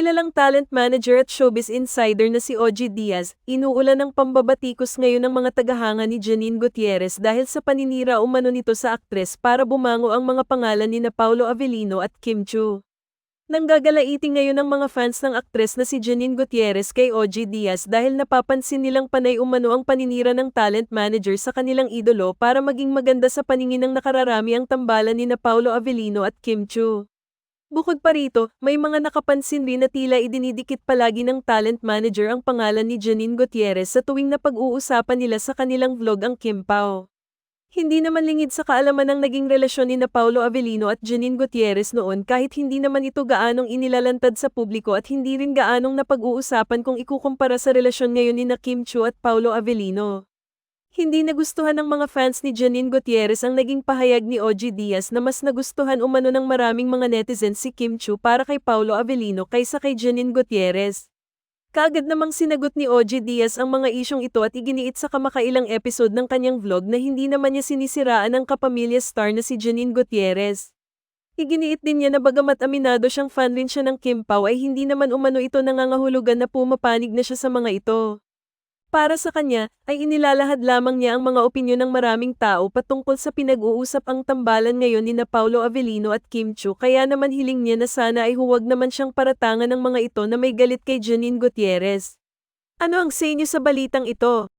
kilalang talent manager at showbiz insider na si OG Diaz, inuulan ng pambabatikos ngayon ng mga tagahanga ni Janine Gutierrez dahil sa paninira umano nito sa aktres para bumango ang mga pangalan ni na Paulo Avellino at Kim Chu. Nanggagalaiting ngayon ng mga fans ng aktres na si Janine Gutierrez kay OG Diaz dahil napapansin nilang panay umano ang paninira ng talent manager sa kanilang idolo para maging maganda sa paningin ng nakararami ang tambalan ni na Paulo Avellino at Kim Chu. Bukod pa rito, may mga nakapansin rin na tila idinidikit palagi ng talent manager ang pangalan ni Janine Gutierrez sa tuwing napag-uusapan nila sa kanilang vlog ang Kim Pao. Hindi naman lingid sa kaalaman ng naging relasyon ni na Paulo Avellino at Janine Gutierrez noon kahit hindi naman ito gaanong inilalantad sa publiko at hindi rin gaanong napag-uusapan kung ikukumpara sa relasyon ngayon ni na Kim Chu at Paulo Avellino. Hindi nagustuhan ng mga fans ni Janine Gutierrez ang naging pahayag ni OG Diaz na mas nagustuhan umano ng maraming mga netizens si Kim Chu para kay Paulo Avellino kaysa kay Janine Gutierrez. Kaagad namang sinagot ni OG Diaz ang mga isyong ito at iginiit sa kamakailang episode ng kanyang vlog na hindi naman niya sinisiraan ang kapamilya star na si Janine Gutierrez. Iginiit din niya na bagamat aminado siyang fan rin siya ng Kim Pao ay hindi naman umano ito nangangahulugan na pumapanig na siya sa mga ito. Para sa kanya, ay inilalahad lamang niya ang mga opinyon ng maraming tao patungkol sa pinag-uusap ang tambalan ngayon ni na Paulo Avellino at Kim Chu kaya naman hiling niya na sana ay huwag naman siyang paratangan ng mga ito na may galit kay Janine Gutierrez. Ano ang say niyo sa balitang ito?